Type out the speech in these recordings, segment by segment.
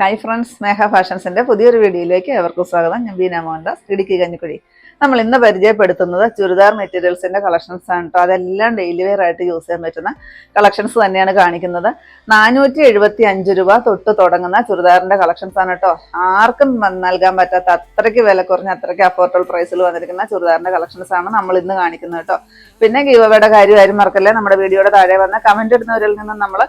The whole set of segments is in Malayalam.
ഹായ് ഫ്രണ്ട്സ് സ്നേഹ ഫാഷൻസിന്റെ പുതിയൊരു വീഡിയോയിലേക്ക് ഏവർക്കും സ്വാഗതം. ഞാൻ ബീന മോഹൻദാസ് ഇടുക്കി കഞ്ഞിക്കുഴി. നമ്മൾ ഇന്ന് പരിചയപ്പെടുത്തുന്നത് ചുരിദാർ മെറ്റീരിയൽസിന്റെ കളക്ഷൻസ് ആണ് കേട്ടോ അതെല്ലാം ഡെയിലി വെയർ ആയിട്ട് യൂസ് ചെയ്യാൻ പറ്റുന്ന കളക്ഷൻസ് തന്നെയാണ് കാണിക്കുന്നത്. നാനൂറ്റി എഴുപത്തി അഞ്ച് രൂപ തൊട്ട് തുടങ്ങുന്ന ചുരിദാറിന്റെ കളക്ഷൻസ് ആണ് കേട്ടോ ആർക്കും നൽകാൻ പറ്റാത്ത അത്രയ്ക്ക് വില കുറഞ്ഞ അത്രയ്ക്ക് അഫോർഡബിൾ പ്രൈസിൽ വന്നിരിക്കുന്ന ചുരിദാറിന്റെ കളക്ഷൻസ് ആണ് നമ്മൾ ഇന്ന് കാണിക്കുന്നത് കേട്ടോ പിന്നെ ഗീവയുടെ കാര്യം ആരും മറക്കല്ലേ? നമ്മുടെ വീഡിയോയുടെ താഴെ വന്ന കമന്റ് ഇടുന്നവരിൽ നിന്നും നമ്മൾ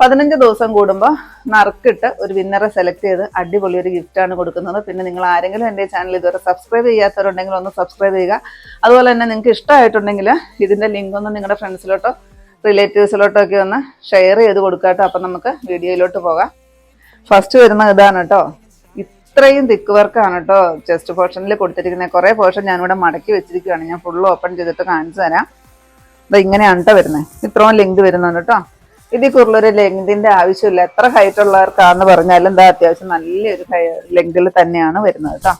പതിനഞ്ച് ദിവസം കൂടുമ്പോൾ നറുക്കിട്ട് ഒരു വിന്നറെ സെലക്ട് ചെയ്ത് അടിപൊളി ഒരു ഗിഫ്റ്റാണ് കൊടുക്കുന്നത്. പിന്നെ നിങ്ങൾ ആരെങ്കിലും എന്റെ ചാനൽ ഇതുവരെ സബ്സ്ക്രൈബ് ചെയ്യാത്തവരുണ്ടെങ്കിൽ ഒന്ന് സബ്സ്ക്രൈബ് ചെയ്യുക. അതുപോലെ തന്നെ നിങ്ങൾക്ക് ഇഷ്ടമായിട്ടുണ്ടെങ്കിൽ ഇതിന്റെ ലിങ്ക് ഒന്ന് നിങ്ങളുടെ ഫ്രണ്ട്സിലോട്ടോ റിലേറ്റീവ്സിലോട്ടോ ഒക്കെ ഒന്ന് ഷെയർ ചെയ്ത് കൊടുക്കാട്ടോ അപ്പം നമുക്ക് വീഡിയോയിലോട്ട് പോകാം. ഫസ്റ്റ് വരുന്ന ഇതാണ് കേട്ടോ. ഇത്രയും തിക്ക് വർക്കാണ് കേട്ടോ. ചെസ്റ്റ് പോർഷനിൽ കൊടുത്തിരിക്കുന്നത് കുറേ പോർഷൻ ഞാനിവിടെ മടക്കി വെച്ചിരിക്കുകയാണ്. ഞാൻ ഫുള്ള് ഓപ്പൺ ചെയ്തിട്ട് കാണിച്ചു തരാം. അപ്പം ഇങ്ങനെയാണ് കേട്ടോ വരുന്നത്. ഇത്രയും ലെങ്ത് വരുന്നുണ്ട് കേട്ടോ ഇതിൽ കൂടുതലൊരു ലെങ്തിന്റെ ആവശ്യമില്ല. എത്ര ഹൈറ്റ് ഉള്ളവർക്കാന്ന് പറഞ്ഞാലും എന്താ അത്യാവശ്യം നല്ലൊരു ലെങ്തിൽ തന്നെയാണ് വരുന്നത് കേട്ടോ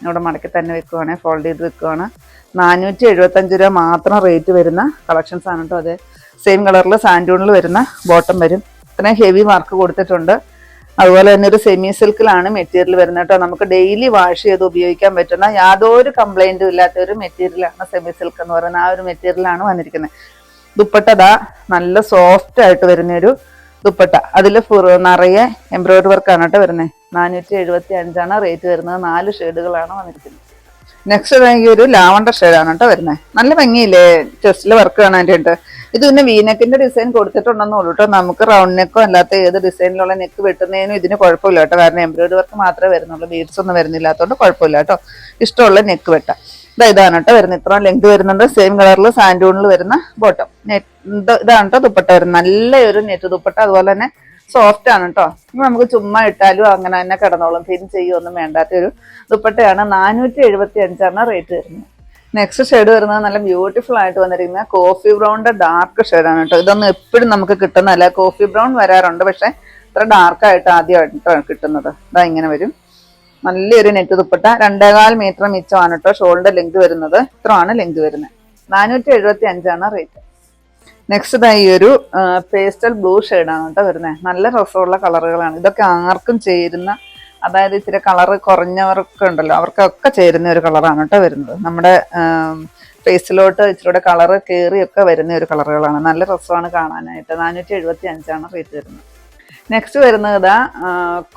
ഇവിടെ മടക്കി തന്നെ വെക്കുവാണ് ഫോൾഡ് ചെയ്ത് വെക്കുവാണ്. നാനൂറ്റി എഴുപത്തഞ്ച് രൂപ മാത്രം റേറ്റ് വരുന്ന കളക്ഷൻസ് ആണ് കേട്ടോ അതെ. സെയിം കളറിൽ സാൻഡൂണിൽ വരുന്ന ബോട്ടം വരും. ഇത്രയും ഹെവി മാർക്ക് കൊടുത്തിട്ടുണ്ട്. അതുപോലെ തന്നെ ഒരു സെമി സിൽക്കിലാണ് മെറ്റീരിയൽ വരുന്നത് കേട്ടോ നമുക്ക് ഡെയിലി വാഷ് ചെയ്ത് ഉപയോഗിക്കാൻ പറ്റുന്ന യാതൊരു കംപ്ലൈന്റും ഇല്ലാത്ത ഒരു മെറ്റീരിയലാണ് സെമി സിൽക്ക് എന്ന് പറയുന്ന ആ ഒരു മെറ്റീരിയലാണ് വന്നിരിക്കുന്നത്. ദുപ്പട്ട ദാ നല്ല സോഫ്റ്റ് ആയിട്ട് വരുന്ന ഒരു ദുപ്പട്ട അതിൽ നിറയെ എംബ്രോയിഡറി വർക്കാണ് കേട്ടോ വരുന്നത് നാനൂറ്റി എഴുപത്തി അഞ്ചാണ് റേറ്റ് വരുന്നത്. നാല് ഷെയ്ഡുകളാണ് വന്നിരിക്കുന്നത്. നെക്സ്റ്റ് ഈ ഒരു ലാവണ്ടർ ഷെയ്ഡാണ് കേട്ടോ വരുന്നത് നല്ല ഭംഗിയില്ലേ? ചെസ്റ്റിൽ വർക്ക് കാണാനായിട്ട് ഇത് പിന്നെ വീനെക്കിന്റെ ഡിസൈൻ കൊടുത്തിട്ടുണ്ടെന്ന് ഉള്ളൂ കേട്ടോ. നമുക്ക് റൗണ്ട് നെക്കോ അല്ലാത്ത ഏത് ഡിസൈനിലുള്ള നെക്ക് വെട്ടുന്നതിനും ഇതിന് കുഴപ്പമില്ല കേട്ടോ. കാരണം എംബ്രോയിഡറി വർക്ക് മാത്രമേ വരുന്നുള്ളൂ. ബീഡ്സ് ഒന്നും വരുന്നില്ലാത്തതുകൊണ്ട് കുഴപ്പമില്ല കേട്ടോ. ഇഷ്ടമുള്ള നെക്ക് വെട്ടാം. ഇതാണ് കേട്ടോ വരുന്നത്. ഇത്ര ലെങ്ത് വരുന്നുണ്ട്. സെയിം കളറിൽ സാൻഡൂണിൽ വരുന്ന ബോട്ടം നെറ്റ് ഇതാണ് കേട്ടോ ദുപ്പട്ട വരുന്നത്. നല്ലൊരു നെറ്റ് ദുപ്പട്ട. അതുപോലെ തന്നെ സോഫ്റ്റ് ആണ് കേട്ടോ. നമുക്ക് ചുമ്മാ ഇട്ടാലും അങ്ങനെ തന്നെ കിടന്നോളും. പിൻ ചെയ്യൊന്നും വേണ്ടാത്ത ഒരു ദുപ്പട്ടയാണ്. നാനൂറ്റി എഴുപത്തി അഞ്ചാണ് റേറ്റ് വരുന്നത്. നെക്സ്റ്റ് ഷെയ്ഡ് വരുന്നത് നല്ല ബ്യൂട്ടിഫുൾ ആയിട്ട് വന്നിരിക്കുന്ന കോഫി ബ്രൗണിന്റെ ഡാർക്ക് ഷെയ്ഡാണ് കേട്ടോ. ഇതൊന്നും എപ്പോഴും നമുക്ക് കിട്ടുന്നതല്ല. കോഫി ബ്രൗൺ വരാറുണ്ട്. പക്ഷെ ഇത്ര ഡാർക്കായിട്ട് ആദ്യമായിട്ടാണ് കിട്ടുന്നത്. ഇതാ ഇങ്ങനെ വരും. നല്ലൊരു നെറ്റ് ദുപ്പട്ട. രണ്ടേകാൽ മീറ്റർ മിച്ചമാണ് കേട്ടോ ഷോളിന്റെ ലെങ്ത് വരുന്നത്. ഇത്രയാണ് ലെങ്ത് വരുന്നത്. നാനൂറ്റി എഴുപത്തി അഞ്ചാണ് റേറ്റ് നെക്സ്റ്റ് ഈ ഒരു പേസ്റ്റൽ ബ്ലൂ ഷെയ്ഡാണ് കേട്ടോ വരുന്നത് നല്ല രസമുള്ള കളറുകളാണ്. ഇതൊക്കെ ആർക്കും ചേരുന്ന അതായത് ഇച്ചിരി കളറ് കുറഞ്ഞവർക്ക് ഉണ്ടല്ലോ അവർക്കൊക്കെ ചേരുന്ന ഒരു കളറാണ് കേട്ടോ വരുന്നത്. നമ്മുടെ ഫേസിലോട്ട് ഇച്ചിരി കളറ് കയറിയൊക്കെ വരുന്ന ഒരു കളറുകളാണ്. നല്ല രസമാണ് കാണാനായിട്ട്. നാനൂറ്റി എഴുപത്തി അഞ്ചാണ് റേറ്റ് വരുന്നത്. നെക്സ്റ്റ് വരുന്നത് ഇതാ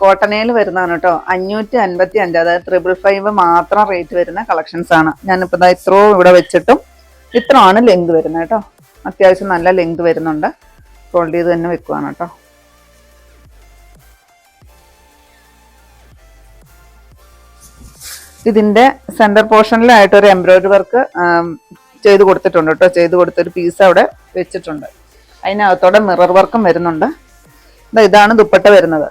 കോട്ടനയിൽ വരുന്നതാണ് കേട്ടോ. അഞ്ഞൂറ്റി അൻപത്തി അഞ്ച് അതായത് ട്രിപ്പിൾ ഫൈവ് മാത്രം റേറ്റ് വരുന്ന കളക്ഷൻസ് ആണ്. ഞാനിപ്പോൾ ഇതാ ഇത്രയും ഇവിടെ വെച്ചിട്ടും ഇത്രയാണ് ലെങ്ത് വരുന്നത് കേട്ടോ. അത്യാവശ്യം നല്ല ലെങ്ത് വരുന്നുണ്ട്. ഫോൾഡ് ചെയ്ത് തന്നെ വെക്കുവാണ് കേട്ടോ. ഇതിന്റെ സെന്റർ പോർഷനിലായിട്ട് ഒരു എംബ്രോയിഡറി വർക്ക് ചെയ്ത് കൊടുത്തിട്ടുണ്ട് കേട്ടോ. ചെയ്ത് കൊടുത്തൊരു പീസ് അവിടെ വെച്ചിട്ടുണ്ട്. അതിനകത്തോടെ മിറർ വർക്കും വരുന്നുണ്ട്. ഇതാണ് ദുപ്പട്ട വരുന്നത്.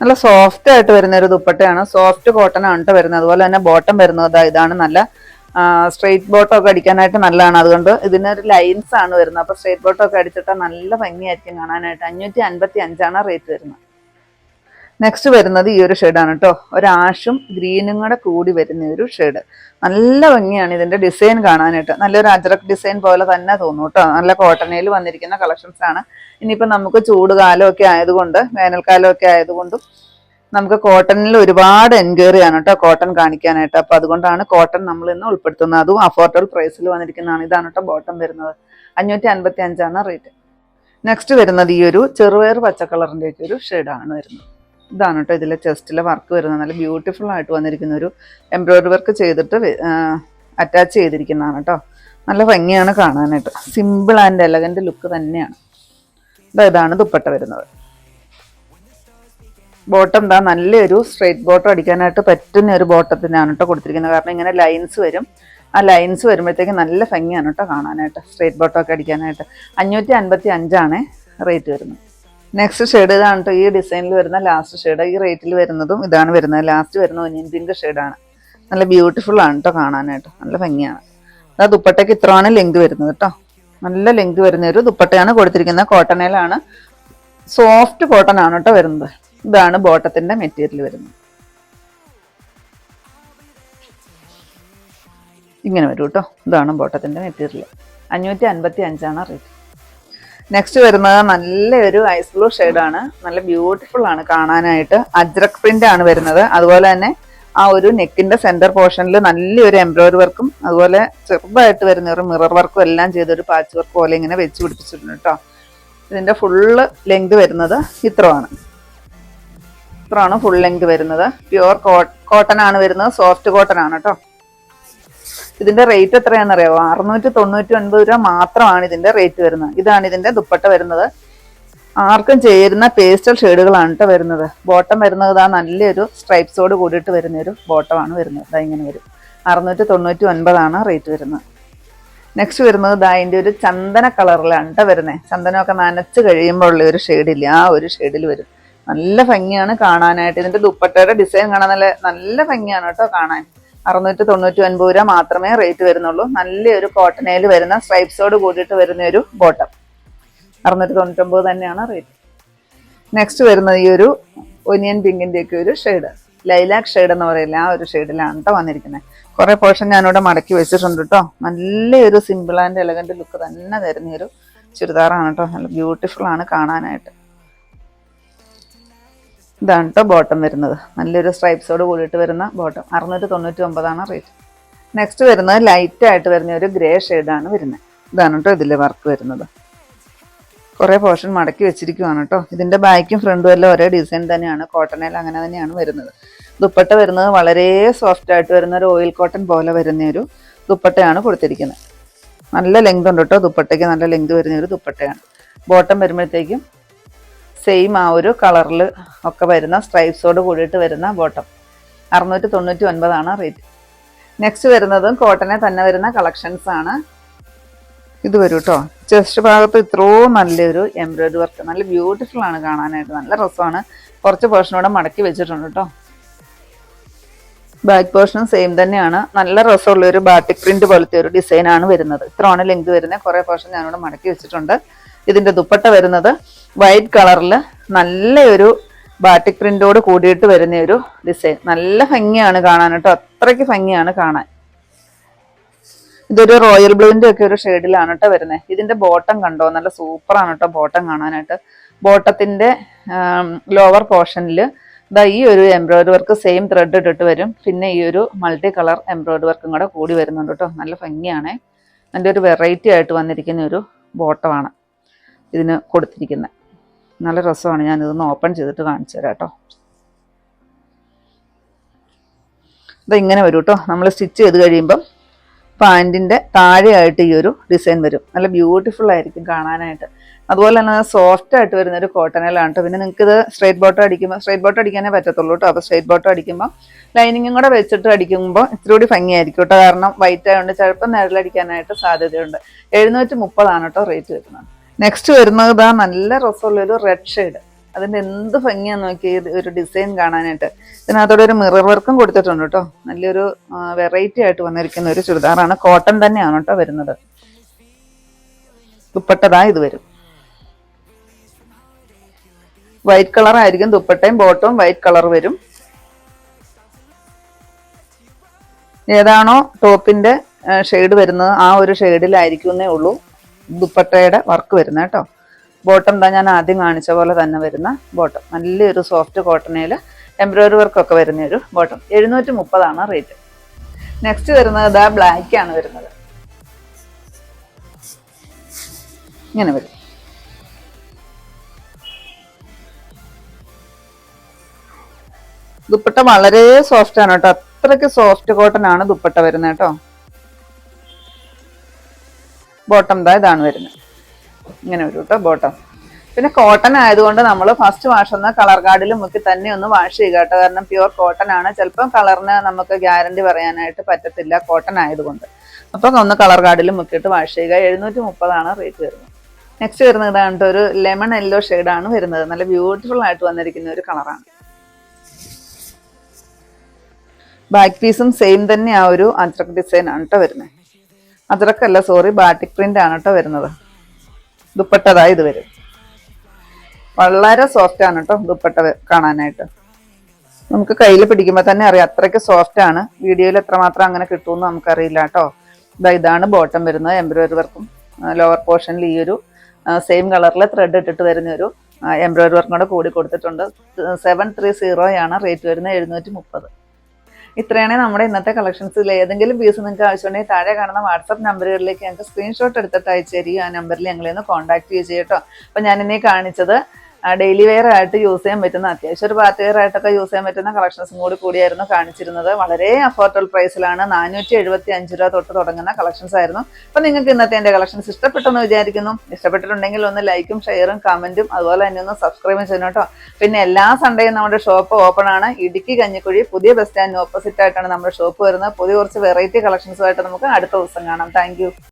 നല്ല സോഫ്റ്റ് ആയിട്ട് വരുന്ന ഒരു ദുപ്പട്ടയാണ്. സോഫ്റ്റ് കോട്ടൺ ആണ് കേട്ടോ വരുന്നത്. അതുപോലെ തന്നെ ബോട്ടം വരുന്നത്. ഇതാണ് നല്ല സ്ട്രെയിറ്റ് ബോട്ടം ഒക്കെ അടിക്കാനായിട്ട് നല്ലതാണ്. അതുകൊണ്ട് ഇതിനൊരു ലൈൻസ് ആണ് വരുന്നത്. അപ്പൊ സ്ട്രെയിറ്റ് ബോട്ടം ഒക്കെ അടിച്ചിട്ടാൽ നല്ല ഭംഗിയായിരിക്കും കാണാനായിട്ട്. അഞ്ഞൂറ്റി അൻപത്തി അഞ്ചാണ് റേറ്റ് വരുന്നത്. നെക്സ്റ്റ് വരുന്നത് ഈ ഒരു ഷെയ്ഡാണ് കേട്ടോ ഒരാഷും ഗ്രീനും കൂടെ കൂടി വരുന്ന ഒരു ഷെയ്ഡ് നല്ല ഭംഗിയാണ് ഇതിന്റെ ഡിസൈൻ കാണാനായിട്ട്. നല്ലൊരു അജറക് ഡിസൈൻ പോലെ തന്നെ തോന്നും കേട്ടോ നല്ല കോട്ടണയിൽ വന്നിരിക്കുന്ന കളക്ഷൻസ് ആണ്. ഇനിയിപ്പോൾ നമുക്ക് ചൂട് കാലമൊക്കെ ആയതുകൊണ്ട് വേനൽക്കാലമൊക്കെ ആയതുകൊണ്ടും നമുക്ക് കോട്ടണിൽ ഒരുപാട് എൻക്വയറി ആണ് കേട്ടോ കോട്ടൺ കാണിക്കാനായിട്ട്. അപ്പോൾ അതുകൊണ്ടാണ് കോട്ടൺ നമ്മൾ ഇന്ന് ഉൾപ്പെടുത്തുന്നത്. അതും അഫോർഡബിൾ പ്രൈസിൽ വന്നിരിക്കുന്നതാണ്. ഇതാണ് കേട്ടോ ബോട്ടം വരുന്നത്. അഞ്ഞൂറ്റി അൻപത്തി അഞ്ചാണ് റേറ്റ് നെക്സ്റ്റ് വരുന്നത് ഈ ഒരു ചെറുവയർ പച്ച കളറിന്റെ ഒക്കെ ഒരു ഷെയ്ഡാണ് വരുന്നത്. ഇതാണ് കേട്ടോ ഇതിലെ ചെസ്റ്റിലെ വർക്ക് വരുന്നത്. നല്ല ബ്യൂട്ടിഫുൾ ആയിട്ട് വന്നിരിക്കുന്ന ഒരു എംബ്രോയിഡറി വർക്ക് ചെയ്തിട്ട് അറ്റാച്ച് ചെയ്തിരിക്കുന്നതാണ് കേട്ടോ. നല്ല ഭംഗിയാണ് കാണാനായിട്ട്. സിമ്പിൾ ആൻഡ് എലഗന്റ് ലുക്ക് തന്നെയാണ്. ഇതാ ഇതാണ് ദുപ്പട്ട വരുന്നത്. ബോട്ടം എന്താ നല്ലൊരു സ്ട്രെയിറ്റ് ബോട്ടം അടിക്കാനായിട്ട് പറ്റുന്ന ഒരു ബോട്ടത്തിനാണ് കേട്ടോ കൊടുത്തിരിക്കുന്നത്. കാരണം ഇങ്ങനെ ലൈൻസ് വരും. ആ ലൈൻസ് വരുമ്പോഴത്തേക്ക് നല്ല ഭംഗിയാണ് കേട്ടോ കാണാനായിട്ട്. സ്ട്രെയിറ്റ് ബോട്ടം ഒക്കെ അടിക്കാനായിട്ട്. അഞ്ഞൂറ്റി അൻപത്തി അഞ്ചാണ് റേറ്റ് വരുന്നത്. നെക്സ്റ്റ് ഷെയ്ഡ് ഇതാണ് ഈ ഡിസൈനിൽ വരുന്ന ലാസ്റ്റ് ഷെയ്ഡ് ഈ റേറ്റിൽ വരുന്നതും ഇതാണ് വരുന്നത്. ലാസ്റ്റ് വരുന്ന ഒനിയൻ പിങ്ക് ഷെയ്ഡാണ് നല്ല ബ്യൂട്ടിഫുൾ ആണ് കേട്ടോ കാണാനായിട്ട്. നല്ല ഭംഗിയാണ്. ആ ദുപ്പട്ടയ്ക്ക് ഇത്രയാണ് ലെങ്ത് വരുന്നത് കേട്ടോ നല്ല ലെങ്ത് വരുന്ന ഒരു ദുപ്പട്ടയാണ് കൊടുത്തിരിക്കുന്നത്. കോട്ടണയിലാണ് സോഫ്റ്റ് കോട്ടൺ ആണ് കേട്ടോ വരുന്നത്. ഇതാണ് ബോട്ടത്തിന്റെ മെറ്റീരിയൽ വരുന്നത്. ഇങ്ങനെ വരും കേട്ടോ ഇതാണ് ബോട്ടത്തിന്റെ മെറ്റീരിയൽ അഞ്ഞൂറ്റി അൻപത്തി അഞ്ചാണ് റേറ്റ് നെക്സ്റ്റ് വരുന്നത് നല്ലൊരു ഐസ് ബ്ലൂ ആണ്. നല്ല ബ്യൂട്ടിഫുൾ ആണ് കാണാനായിട്ട്. അജ്രക് പ്രിന്റ് ആണ് വരുന്നത്. അതുപോലെ തന്നെ ആ ഒരു നെക്കിന്റെ സെന്റർ പോർഷനിൽ നല്ലൊരു എംബ്രോയിഡറി വർക്കും അതുപോലെ ചെറുതായിട്ട് വരുന്ന ഒരു മിറർ വർക്കും എല്ലാം ചെയ്തൊരു പാച്ച് വർക്ക് പോലെ ഇങ്ങനെ വെച്ച് പിടിപ്പിച്ചിട്ടുണ്ട് കേട്ടോ ഇതിന്റെ ഫുള്ള് ലെങ്ത് വരുന്നത് ഇത്രമാണ് ഇത്രയാണ് ഫുൾ ലെങ്ത് വരുന്നത്. പ്യുവർ കോട്ടൺ ആണ് വരുന്നത്. സോഫ്റ്റ് കോട്ടൺ ആണ് കേട്ടോ ഇതിന്റെ റേറ്റ് എത്രയാണെന്ന് അറിയാമോ അറുന്നൂറ്റി തൊണ്ണൂറ്റി ഒൻപത് രൂപ മാത്രമാണ് ഇതിന്റെ റേറ്റ് വരുന്നത്. ഇതാണ് ഇതിന്റെ ദുപ്പട്ട വരുന്നത്. ആർക്കും ചേരുന്ന പേസ്റ്റൽ ഷെയ്ഡുകളാണ് കേട്ടോ വരുന്നത്. ബോട്ടം വരുന്നത് ഇതാ നല്ലൊരു സ്ട്രൈപ്സോട് കൂടിയിട്ട് വരുന്ന ഒരു ബോട്ടമാണ് വരുന്നത്. ഇതാ ഇങ്ങനെ വരും. അറുന്നൂറ്റി തൊണ്ണൂറ്റി ഒൻപതാണ് റേറ്റ് വരുന്നത്. നെക്സ്റ്റ് വരുന്നത് ഇതാ അതിന്റെ ഒരു ചന്ദന കളറിലാണ് കേട്ടോ വരുന്നത് ചന്ദനമൊക്കെ നനച്ച് കഴിയുമ്പോൾ ഉള്ള ഒരു ഷെയ്ഡില്ല ആ ഒരു ഷെയ്ഡിൽ വരും. നല്ല ഭംഗിയാണ് കാണാനായിട്ട്. ഇതിന്റെ ദുപ്പട്ടയുടെ ഡിസൈൻ കാണാൻ നല്ല നല്ല ഭംഗിയാണ് കേട്ടോ കാണാൻ. അറുന്നൂറ്റി തൊണ്ണൂറ്റി ഒൻപത് രൂപ മാത്രമേ റേറ്റ് വരുന്നുള്ളൂ. നല്ലൊരു കോട്ടനയിൽ വരുന്ന സ്ട്രൈപ്സോട് കൂടിയിട്ട് വരുന്ന ഒരു ബോട്ടം അറുന്നൂറ്റി തൊണ്ണൂറ്റൊമ്പത് തന്നെയാണ് റേറ്റ് നെക്സ്റ്റ് വരുന്നത് ഈ ഒരു ഒനിയൻ പിങ്കിന്റെ ഒക്കെ ഒരു ഷെയ്ഡ് ലൈലാക്ക് ഷെയ്ഡ് എന്ന് പറയില്ല ആ ഒരു ഷെയ്ഡിലാണ് കേട്ടോ വന്നിരിക്കുന്നത്. കുറേ പോർഷൻ ഞാനിവിടെ മടക്കി വെച്ചിട്ടുണ്ട് കേട്ടോ നല്ലൊരു സിമ്പിൾ ആൻഡ് എലഗന്റ് ലുക്ക് തന്നെ തരുന്ന ഒരു ചുരിദാറാണ് കേട്ടോ നല്ല ബ്യൂട്ടിഫുൾ ആണ് കാണാനായിട്ട്. ഇതാണ് കേട്ടോ ബോട്ടം വരുന്നത്. നല്ലൊരു സ്ട്രൈപ്സോട് കൂടിയിട്ട് വരുന്ന ബോട്ടം അറുന്നൂറ്റി തൊണ്ണൂറ്റി ഒമ്പതാണ് റേറ്റ് നെക്സ്റ്റ് വരുന്നത് ലൈറ്റ് ആയിട്ട് വരുന്ന ഒരു ഗ്രേ ഷെയ്ഡാണ് വരുന്നത്. ഇതാണ് കേട്ടോ ഇതിലെ വർക്ക് വരുന്നത്. കുറേ പോർഷൻ മടക്കി വെച്ചിരിക്കുവാണ് കേട്ടോ ഇതിന്റെ ബാക്കും ഫ്രണ്ടും എല്ലാം ഒരേ ഡിസൈൻ തന്നെയാണ്. കോട്ടണിൽ അങ്ങനെ തന്നെയാണ് വരുന്നത്. ദുപ്പട്ട വരുന്നത് വളരെ സോഫ്റ്റ് ആയിട്ട് വരുന്ന ഒരു ഓയിൽ കോട്ടൺ പോലെ വരുന്ന ഒരു ദുപ്പട്ടയാണ് കൊടുത്തിരിക്കുന്നത്. നല്ല ലെങ്ത് ഉണ്ട് കേട്ടോ ദുപ്പട്ടയ്ക്ക്. നല്ല ലെങ്ത് വരുന്ന ഒരു ദുപ്പട്ടയാണ്. ബോട്ടം വരുമ്പോഴത്തേക്കും സെയിം ആ ഒരു കളറിൽ ഒക്കെ വരുന്ന സ്ട്രൈപ്സോട് കൂടിയിട്ട് വരുന്ന ബോട്ടം അറുന്നൂറ്റി തൊണ്ണൂറ്റി ഒൻപതാണ് റേറ്റ് നെക്സ്റ്റ് വരുന്നതും കോട്ടനെ തന്നെ വരുന്ന കളക്ഷൻസ് ആണ്. ഇത് വരും കേട്ടോ ചെസ്റ്റ് ഭാഗത്ത് ഇത്രയും നല്ലൊരു എംബ്രോയിഡറി വർക്ക് നല്ല ബ്യൂട്ടിഫുൾ ആണ് കാണാനായിട്ട്. നല്ല രസമാണ്. കുറച്ച് പോർഷനോടെ മടക്കി വെച്ചിട്ടുണ്ട് കേട്ടോ ബാക്ക് പോർഷനും സെയിം തന്നെയാണ്. നല്ല രസമുള്ള ഒരു ബാറ്റിക് പ്രിന്റ് പോലത്തെ ഒരു ഡിസൈനാണ് വരുന്നത്. ഇത്രയാണ് ലെങ്ത് വരുന്നത്. കുറെ പോർഷൻ ഞാനിവിടെ മടക്കി വെച്ചിട്ടുണ്ട്. ഇതിന്റെ ദുപ്പട്ട വരുന്നത് വൈറ്റ് കളറിൽ നല്ലൊരു ബാറ്റിക് പ്രിന്റോട് കൂടിയിട്ട് വരുന്ന ഒരു ഡിസൈൻ നല്ല ഭംഗിയാണ് കാണാൻ കേട്ടോ. അത്രയ്ക്ക് ഭംഗിയാണ് കാണാൻ. ഇതൊരു റോയൽ ബ്ലൂവിന്റെ ഒക്കെ ഒരു ഷെയ്ഡിലാണ് കേട്ടോ വരുന്നത് ഇതിന്റെ ബോട്ടം കണ്ടോ? നല്ല സൂപ്പറാണ് കേട്ടോ ബോട്ടം കാണാനായിട്ട്. ബോട്ടത്തിന്റെ ലോവർ പോർഷനിൽ ഇതാ ഈ ഒരു എംബ്രോയിഡറി വർക്ക് സെയിം ത്രെഡ് ഇട്ടിട്ട് വരും. പിന്നെ ഈ ഒരു മൾട്ടി കളർ എംബ്രോയിഡറി വർക്കും കൂടെ കൂടി വരുന്നുണ്ട് കേട്ടോ. നല്ല ഭംഗിയാണേ. നല്ലൊരു വെറൈറ്റി ആയിട്ട് വന്നിരിക്കുന്ന ഒരു ബോട്ടമാണ് ഇതിന് കൊടുത്തിരിക്കുന്നത് നല്ല രസമാണ്. ഞാൻ ഇതൊന്ന് ഓപ്പൺ ചെയ്തിട്ട് കാണിച്ചു തരാം കേട്ടോ. ഇത് ഇങ്ങനെ വരും കേട്ടോ. നമ്മൾ സ്റ്റിച്ച് ചെയ്ത് കഴിയുമ്പം പാന്റിന്റെ താഴെയായിട്ട് ഈ ഒരു ഡിസൈൻ വരും. നല്ല ബ്യൂട്ടിഫുൾ ആയിരിക്കും കാണാനായിട്ട്. അതുപോലെ തന്നെ സോഫ്റ്റ് ആയിട്ട് വരുന്ന ഒരു കോട്ടണിലാണ് കേട്ടോ. പിന്നെ നിങ്ങൾക്ക് ഇത് സ്ട്രേറ്റ് ബോട്ടോ അടിക്കുമ്പോൾ സ്ട്രേറ്റ് ബോട്ടോ അടിക്കാനേ പറ്റത്തുള്ളൂ കേട്ടോ. അപ്പോൾ സ്ട്രേറ്റ് ബോട്ടോ അടിക്കുമ്പോൾ ലൈനിങ്ങും കൂടെ വെച്ചിട്ട് അടിക്കുമ്പോൾ ഇത്തിരി കൂടി ഭംഗിയായിരിക്കും കേട്ടോ. കാരണം വൈറ്റ് ആയതുകൊണ്ട് ചിലപ്പോൾ നിഴലടിക്കാനായിട്ട് സാധ്യതയുണ്ട്. എഴുന്നൂറ്റി മുപ്പതാണ് കേട്ടോ റേറ്റ് വരുന്നത്. നെക്സ്റ്റ് വരുന്നത് ഇതാ നല്ല രസമുള്ള ഒരു റെഡ് ഷെയ്ഡ് അതിന്റെ എന്ത് ഭംഗിയാന്ന് നോക്കി ഒരു ഡിസൈൻ കാണാനായിട്ട്. ഇതിനകത്തോടെ ഒരു മിറർ വർക്കും കൊടുത്തിട്ടുണ്ട് കേട്ടോ നല്ലൊരു വെറൈറ്റി ആയിട്ട് വന്നിരിക്കുന്ന ഒരു ചുരിദാറാണ്. കോട്ടൺ തന്നെയാണ് കേട്ടോ വരുന്നത്. ദുപ്പട്ടതാ ഇത് വരും. വൈറ്റ് കളർ ആയിരിക്കും ദുപ്പട്ടയും ബോട്ടവും വൈറ്റ് കളർ വരും. ഏതാണോ ടോപ്പിന്റെ ഷെയ്ഡ് വരുന്നത്. ആ ഒരു ഷെയ്ഡിലായിരിക്കുന്നേ ഉള്ളൂ. ദുപ്പട്ടയുടെ വർക്ക് വരുന്നത് കേട്ടോ. ബോട്ടം എന്താ ഞാൻ ആദ്യം കാണിച്ച പോലെ തന്നെ വരുന്ന ബോട്ടം നല്ലൊരു സോഫ്റ്റ് കോട്ടണയിൽ എംബ്രോയിഡറി വർക്കൊക്കെ വരുന്ന ഒരു ബോട്ടം എഴുന്നൂറ്റി മുപ്പതാണ് റേറ്റ് നെക്സ്റ്റ് വരുന്നത് ഇതാ ബ്ലാക്ക് ആണ് വരുന്നത്. ഇങ്ങനെ വരും. ദുപ്പട്ട വളരെ സോഫ്റ്റ് ആണ് കേട്ടോ. അത്രയ്ക്ക് സോഫ്റ്റ് കോട്ടൺ ആണ് ദുപ്പട്ട വരുന്നത് കേട്ടോ. ബോട്ടം ദാ ഇതാണ് വരുന്നത്. ഇങ്ങനെ ഒരു കേട്ടോ ബോട്ടം പിന്നെ കോട്ടൺ ആയതുകൊണ്ട് നമ്മൾ ഫസ്റ്റ് വാഷ് ഒന്ന് കളർ കാർഡിൽ മുക്കി തന്നെ ഒന്ന് വാഷ് ചെയ്യുക കേട്ടോ കാരണം പ്യുവർ കോട്ടൺ ആണ്. ചിലപ്പം കളറിന് നമുക്ക് ഗ്യാരണ്ടി പറയാനായിട്ട് പറ്റത്തില്ല കോട്ടൺ ആയതുകൊണ്ട്. അപ്പം ഒന്ന് കളർ കാർഡിൽ മുക്കിയിട്ട് വാഷ് ചെയ്യുക. എഴുന്നൂറ്റി മുപ്പതാണ് റേറ്റ് വരുന്നത്. നെക്സ്റ്റ് വരുന്നത് ഇതാണ്ട് ഒരു ലെമൺ യെല്ലോ ആണ് വരുന്നത്. നല്ല ബ്യൂട്ടിഫുൾ ആയിട്ട് വന്നിരിക്കുന്ന ഒരു കളറാണ് ബാക്ക് പീസും സെയിം തന്നെ ആ ഒരു അജ്രക് ഡിസൈൻ ആണ് കേട്ടോ വരുന്നത്. അജ്രക്കല്ല സോറി ബാറ്റിക് പ്രിന്റ് ആണ് കേട്ടോ വരുന്നത്. ദുപ്പട്ടതാ ഇത് വരും. വളരെ സോഫ്റ്റ് ആണ് കേട്ടോ ദുപ്പട്ട കാണാനായിട്ട്. നമുക്ക് കയ്യിൽ പിടിക്കുമ്പോൾ തന്നെ അറിയാം അത്രയ്ക്ക് സോഫ്റ്റ് ആണ്. വീഡിയോയിൽ എത്രമാത്രം അങ്ങനെ കിട്ടുമെന്ന് നമുക്കറിയില്ല കേട്ടോ ഇതാ ഇതാണ് ബോട്ടം വരുന്നത്. എംബ്രോയിഡറി വർക്കും ലോവർ പോർഷനിൽ ഈ ഒരു സെയിം കളറിൽ ത്രെഡ് ഇട്ടിട്ട് വരുന്ന ഒരു എംബ്രോയിഡറി വർക്കും കൂടെ കൂടി കൊടുത്തിട്ടുണ്ട്. സെവൻ ത്രീ സീറോയാണ് റേറ്റ് വരുന്നത് എഴുന്നൂറ്റി മുപ്പത് ഇത്രയാണ് നമ്മുടെ ഇന്നത്തെ കളക്ഷൻസിൽ ഏതെങ്കിലും പീസ് നിങ്ങൾക്ക് ആവശ്യമുണ്ടെങ്കിൽ താഴെ കാണുന്ന വാട്സപ്പ് നമ്പറുകളിലേക്ക് ഞങ്ങൾക്ക് സ്ക്രീൻഷോട്ട് എടുത്തിട്ട് അയച്ചു തരിക. ആ നമ്പറിൽ ഞങ്ങളെ ഒന്ന് കോൺടാക്ട് ചെയ്യുക കേട്ടോ അപ്പം ഞാൻ ഇനി കാണിച്ചത് ഡെയിലി വെയർ ആയിട്ട് യൂസ് ചെയ്യാൻ പറ്റുന്ന അത്യാവശ്യം ഒരു പാർട്ടി വെയർ ആയിട്ടൊക്കെ യൂസ് ചെയ്യാൻ പറ്റുന്ന കളക്ഷൻസും കൂടി കൂടിയായിരുന്നു കാണിച്ചിരുന്നത്. വളരെ അഫോർഡബിൾ പ്രൈസിലാണ് നാനൂറ്റി എഴുപത്തി അഞ്ച് രൂപ തൊട്ട് തുടങ്ങുന്ന കളക്ഷൻസ് ആയിരുന്നു. അപ്പം നിങ്ങൾക്ക് ഇന്നത്തെ എന്റെ കളക്ഷൻസ് ഇഷ്ടപ്പെട്ടെന്ന് വിചാരിക്കുന്നു. ഇഷ്ടപ്പെട്ടിട്ടുണ്ടെങ്കിൽ ഒന്ന് ലൈക്കും ഷെയറും കമന്റും അതുപോലെ തന്നെ ഒന്ന് സബ്സ്ക്രൈബും ചെയ്യണം കേട്ടോ. പിന്നെ എല്ലാ സൺഡേയും നമ്മുടെ ഷോപ്പ് ഓപ്പൺ ആണ്. ഇടുക്കി കഞ്ഞിക്കുഴി പുതിയ ബസ് സ്റ്റാൻഡിന് ഓപ്പോസിറ്റ് ആയിട്ടാണ് നമ്മുടെ ഷോപ്പ് വരുന്നത്. പുതിയ കുറച്ച് വെറൈറ്റി കളക്ഷൻസുമായിട്ട് നമുക്ക് അടുത്ത ദിവസം കാണാം. താങ്ക്